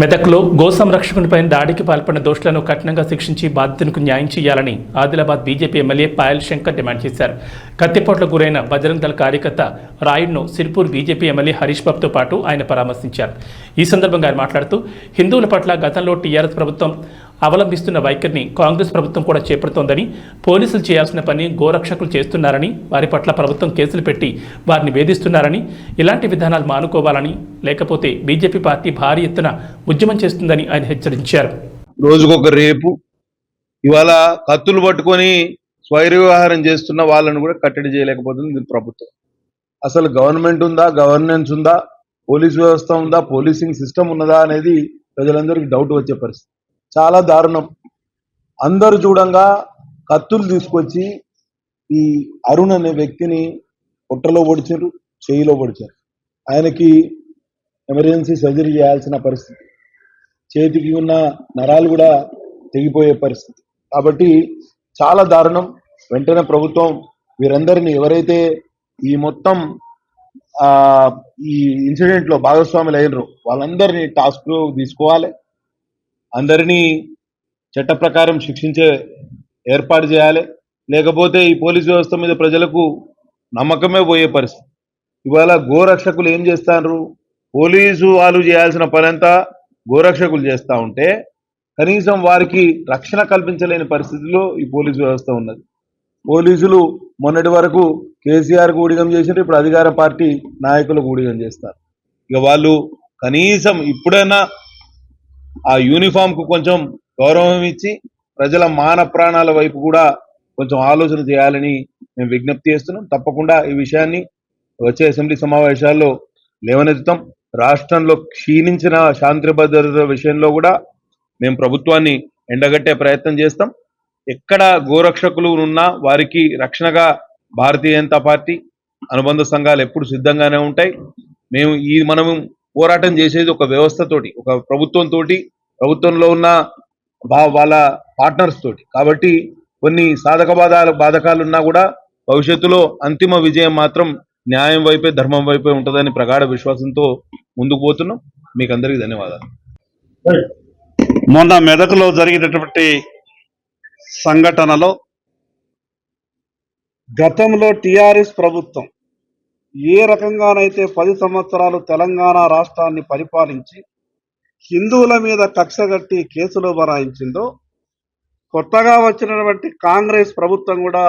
మెదక్లో గో సంరక్షకునిపై దాడికి పాల్పడిన దోషులను కఠినంగా శిక్షించి బాధితులకు న్యాయం చేయాలని Adilabad BJP MLA Payal Shankar demand చేశారు. కత్తిపోట్ల గురైన బజరంగ్ దళ కార్యకర్త రాయుడ్ను సిర్పూర్ బీజేపీ ఎమ్మెల్యే హరీష్ బాబుతో పాటు ఆయన పరామర్శించారు. ఈ సందర్భంగా ఆయన మాట్లాడుతూ హిందువుల పట్ల గతంలో టీఆర్ఎస్ ప్రభుత్వం అవలంబిస్తున్న వైఖరిని కాంగ్రెస్ ప్రభుత్వం కూడా చేపడుతోందని పోలీసులు చేయాల్సిన పని గోరక్షకులు చేస్తున్నారని వారి పట్ల ప్రభుత్వం కేసులు పెట్టి వారిని వేధిస్తున్నారని ఇలాంటి విధానాలు మానుకోవాలని లేకపోతే బీజేపీ పార్టీ భారీ ఎత్తున ఉద్యమం చేస్తుందని ఆయన హెచ్చరించారు. రోజుకొక రేపు ఇవాళ కత్తులు పట్టుకొని స్వైర వ్యవహారం చేస్తున్న వాళ్ళను కూడా కట్టడి చేయలేకపోతుంది ప్రభుత్వం. అసలు గవర్నమెంట్ ఉందా గవర్నెన్స్ ఉందా పోలీస్ వ్యవస్థ ఉందా పోలీసింగ్ సిస్టమ్ ఉన్నదా అనేది ప్రజలందరికీ డౌట్ వచ్చే పరిస్థితి. చాలా దారుణం. అందరు చూడంగా కత్తులు తీసుకొచ్చి ఈ అరుణ్ అనే వ్యక్తిని పొట్టలో పొడిచారు చేయిలో పొడిచారు. ఆయనకి ఎమర్జెన్సీ సర్జరీ చేయాల్సిన పరిస్థితి. చేతికి ఉన్న నరాలు కూడా తెగిపోయే పరిస్థితి. కాబట్టి చాలా దారుణం. వెంటనే ప్రభుత్వం వీరందరినీ ఎవరైతే ఈ మొత్తం ఈ ఇన్సిడెంట్లో భాగస్వాములు అయినరు వాళ్ళందరినీ టాస్క్లో తీసుకోవాలి. అందరినీ చట్ట ప్రకారం శిక్షించే ఏర్పాటు చేయాలి. లేకపోతే ఈ పోలీస్ వ్యవస్థ మీద ప్రజలకు నమ్మకమే పోయే పరిస్థితి. ఇవాళ గోరక్షకులు ఏం చేస్తారు పోలీసు వాళ్ళు చేయాల్సిన పనంతా గోరక్షకులు చేస్తూ ఉంటే కనీసం వారికి రక్షణ కల్పించలేని పరిస్థితిలో ఈ పోలీసు వ్యవస్థ ఉన్నది. పోలీసులు మొన్నటి వరకు కేసీఆర్ ఊడిగం చేసినారు ఇప్పుడు అధికార పార్టీ నాయకులకు ఊడిగం చేస్తారు. ఇక వాళ్ళు కనీసం ఇప్పుడైనా ఆ యూనిఫామ్కు కొంచెం గౌరవం ఇచ్చి ప్రజల మాన ప్రాణాల వైపు కూడా కొంచెం ఆలోచన చేయాలని మేము విజ్ఞప్తి చేస్తున్నాం. తప్పకుండా ఈ విషయాన్ని వచ్చే అసెంబ్లీ సమావేశాల్లో లేవనెత్తుతాం. రాష్ట్రంలో క్షీణించిన శాంతి భద్రత విషయంలో కూడా మేము ప్రభుత్వాన్ని ఎండగట్టే ప్రయత్నం చేస్తాం. ఎక్కడ గోరక్షకులు ఉన్నా వారికి రక్షణగా భారతీయ జనతా పార్టీ అనుబంధ సంఘాలు ఎప్పుడు సిద్ధంగానే ఉంటాయి. మేము ఈ మనము పోరాటం చేసేది ఒక వ్యవస్థతోటి ఒక ప్రభుత్వంతో ప్రభుత్వంలో ఉన్న బా- వాళ్ళ పార్ట్నర్స్ తోటి. కాబట్టి కొన్ని సాధక బాధాల బాధకాలు ఉన్నా కూడా భవిష్యత్తులో అంతిమ విజయం మాత్రం న్యాయం వైపే ధర్మం వైపే ఉంటుందని ప్రగాఢ విశ్వాసంతో ముందుకు పోతున్నాం. మీకు అందరికీ ధన్యవాదాలు. మొన్న మెదకులో జరిగినటువంటి సంఘటనలో గతంలో టిఆర్ఎస్ ప్రభుత్వం ఏ రకంగానైతే పది సంవత్సరాలు తెలంగాణ రాష్ట్రాన్ని పరిపాలించి హిందువుల మీద కక్షగట్టి కేసులు బరాయించిందో కొత్తగా వచ్చినటువంటి కాంగ్రెస్ ప్రభుత్వం కూడా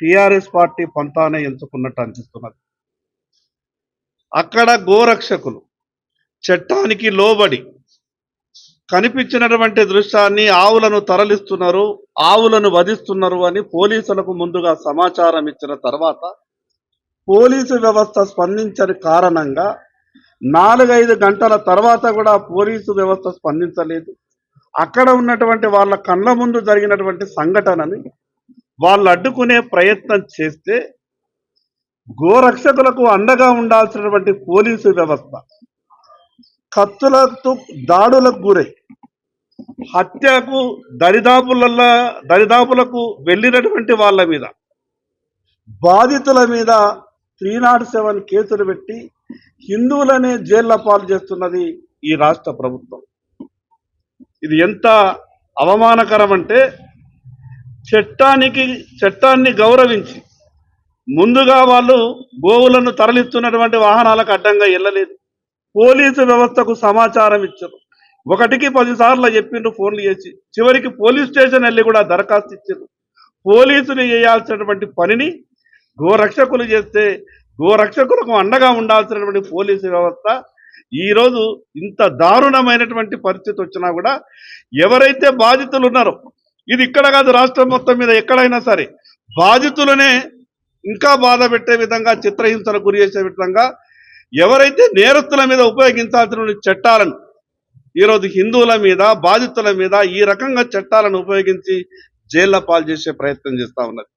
టీఆర్ఎస్ పార్టీ పంతానే ఎంచుకున్నట్టు అనిపిస్తున్నది. అక్కడ గోరక్షకులు చట్టానికి లోబడి కనిపించినటువంటి దృశ్యాన్ని ఆవులను తరలిస్తున్నారు ఆవులను వధిస్తున్నారు అని పోలీసులకు ముందుగా సమాచారం ఇచ్చిన తర్వాత పోలీసు వ్యవస్థ స్పందించని కారణంగా నాలుగైదు గంటల తర్వాత కూడా పోలీసు వ్యవస్థ స్పందించలేదు. అక్కడ ఉన్నటువంటి వాళ్ళ కళ్ళ ముందు జరిగినటువంటి సంఘటనని వాళ్ళు అడ్డుకునే ప్రయత్నం చేస్తే గోరక్షకులకు అండగా ఉండాల్సినటువంటి పోలీసు వ్యవస్థ కత్తులతో దాడులకు గురై హత్యకు దరిదాపులలో దరిదాపులకు వెళ్ళినటువంటి వాళ్ళ మీద బాధితుల మీద త్రీ నాట్ సెవెన్ కేసులు పెట్టి హిందువులనే జైళ్ళ పాలు చేస్తున్నది ఈ రాష్ట్ర ప్రభుత్వం. ఇది ఎంత అవమానకరం అంటే చట్టానికి చట్టాన్ని గౌరవించి ముందుగా వాళ్ళు గోవులను తరలిస్తున్నటువంటి వాహనాలకు అడ్డంగా వెళ్ళలేదు పోలీసు వ్యవస్థకు సమాచారం ఇచ్చారు. ఒకటికి పదిసార్లు చెప్పిండ్రు ఫోన్లు చేసి. చివరికి పోలీస్ స్టేషన్ వెళ్ళి కూడా దరఖాస్తు ఇచ్చారు పోలీసులు చేయాల్సినటువంటి పనిని గోరక్షకులు చేస్తే గోరక్షకులకు అండగా ఉండాల్సినటువంటి పోలీసు వ్యవస్థ ఈరోజు ఇంత దారుణమైనటువంటి పరిస్థితి వచ్చినా కూడా ఎవరైతే బాధితులు ఉన్నారో ఇది ఇక్కడ కాదు రాష్ట్రం మొత్తం మీద ఎక్కడైనా సరే బాధితులనే ఇంకా బాధ పెట్టే విధంగా చిత్రహింసలకు గురి చేసే విధంగా ఎవరైతే నేరస్తుల మీద ఉపయోగించాల్సిన చట్టాలను ఈరోజు హిందువుల మీద బాధితుల మీద ఈ రకంగా చట్టాలను ఉపయోగించి జైళ్ళ పాలు చేసే ప్రయత్నం చేస్తా ఉన్నది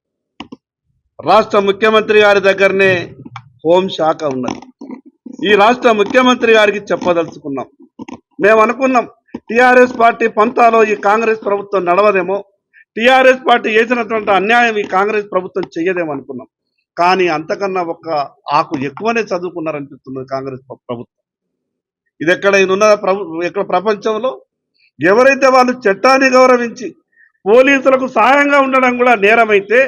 రాష్ట్ర ముఖ్యమంత్రి గారి దగ్గరనే హోంశాఖ ఉన్నది. ఈ రాష్ట్ర ముఖ్యమంత్రి గారికి చెప్పదలుచుకున్నాం. మేము అనుకున్నాం టీఆర్ఎస్ పార్టీ పంతాలో ఈ కాంగ్రెస్ ప్రభుత్వం నడవదేమో టీఆర్ఎస్ పార్టీ చేసినటువంటి అన్యాయం ఈ కాంగ్రెస్ ప్రభుత్వం చేయదేమో అనుకున్నాం. కానీ అంతకన్నా ఒక ఆకు ఎక్కువనే చదువుకున్నారనిపిస్తున్నది కాంగ్రెస్ ప్రభుత్వం. ఇది ఎక్కడైనా ఉన్న ప్రభు ఎక్కడ ప్రపంచంలో? ఎవరైతే వాళ్ళు చట్టాన్ని గౌరవించి పోలీసులకు సహాయంగా ఉండడం కూడా నేరమైతే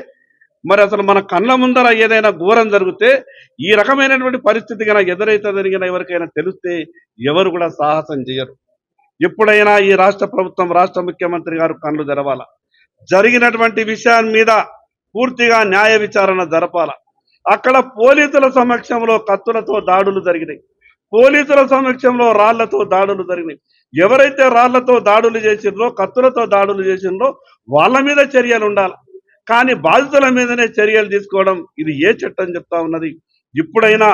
మరి అసలు మన కళ్ళ ముందర ఏదైనా ఘోరం జరిగితే ఈ రకమైనటువంటి పరిస్థితి కనుక ఎదురైతుందని కనుక ఎవరికైనా తెలిస్తే ఎవరు కూడా సాహసం చేయరు. ఎప్పుడైనా ఈ రాష్ట్ర ప్రభుత్వం రాష్ట్ర ముఖ్యమంత్రి గారు కళ్ళు తెరవాల? జరిగినటువంటి విషయాన్ని మీద పూర్తిగా న్యాయ విచారణ జరపాల? అక్కడ పోలీసుల సమక్షంలో కత్తులతో దాడులు జరిగినాయి. పోలీసుల సమక్షంలో రాళ్ళతో దాడులు జరిగినాయి. ఎవరైతే రాళ్ళతో దాడులు చేసిండ్రో కత్తులతో దాడులు చేసిండ్రో వాళ్ళ మీద చర్యలు ఉండాలి? కానీ బాధితుల మీదనే చర్యలు తీసుకోవడం ఇది ఏ చట్టం చెప్తా ఉన్నది? ఇప్పుడైనా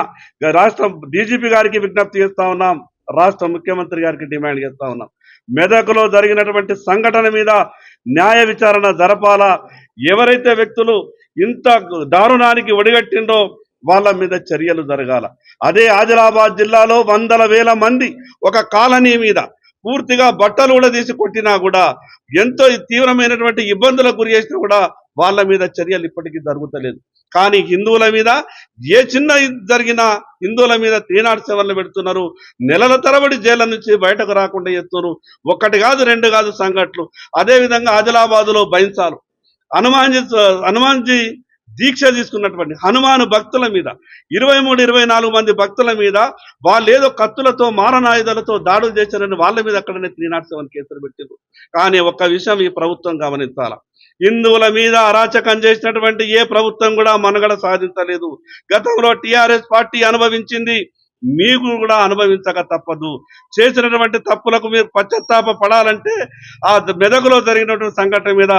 రాష్ట్ర డీజీపీ గారికి విజ్ఞప్తి చేస్తా ఉన్నాం రాష్ట్ర ముఖ్యమంత్రి గారికి డిమాండ్ చేస్తా ఉన్నాం. మెదకులో జరిగినటువంటి సంఘటన మీద న్యాయ విచారణ జరపాలా? ఎవరైతే వ్యక్తులు ఇంత దారుణానికి ఒడిగట్టిండో వాళ్ళ మీద చర్యలు జరగాల. అదే ఆదిలాబాద్ జిల్లాలో వందల వేల మంది ఒక కాలనీ మీద పూర్తిగా బట్టలు కూడా తీసి కొట్టినా కూడా ఎంతో తీవ్రమైనటువంటి ఇబ్బందులకు గురి చేసినా కూడా వాళ్ళ మీద చర్యలు ఇప్పటికీ జరుగుతలేదు. కానీ హిందువుల మీద ఏ చిన్న ఇది జరిగినా హిందువుల మీద త్రీనాడు సెవెన్లు పెడుతున్నారు. నెలల తరబడి జైళ్ళ నుంచి బయటకు రాకుండా చేస్తున్నారు. ఒక్కటి కాదు రెండు కాదు సంఘటనలు అదే విధంగా ఆదిలాబాదులో భయించాలు హనుమాన్జీ హనుమాన్జీ దీక్ష తీసుకున్నటువంటి హనుమాను భక్తుల మీద ఇరవై మూడు ఇరవై నాలుగు మంది భక్తుల మీద వాళ్ళు ఏదో కత్తులతో మారణాయుధాలతో దాడులు చేశారని వాళ్ళ మీద అక్కడనే త్రీ నాట్ సెవెన్ కేసులు పెట్టారు కానీ ఒక్క విషయం ఈ ప్రభుత్వం గమనించాలా? హిందువుల మీద అరాచకం చేసినటువంటి ఏ ప్రభుత్వం కూడా మనుగడ సాధించలేదు. గతంలో టిఆర్ఎస్ పార్టీ అనుభవించింది మీకు కూడా అనుభవించక తప్పదు. చేసినటువంటి తప్పులకు మీరు పశ్చాత్తాప పడాలంటే ఆ మెదకులో జరిగినటువంటి సంఘటన మీద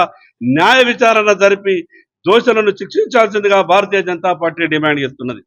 న్యాయ విచారణ జరిపి దోషులను శిక్షించాల్సిందిగా భారతీయ జనతా పార్టీ డిమాండ్ చేస్తున్నది.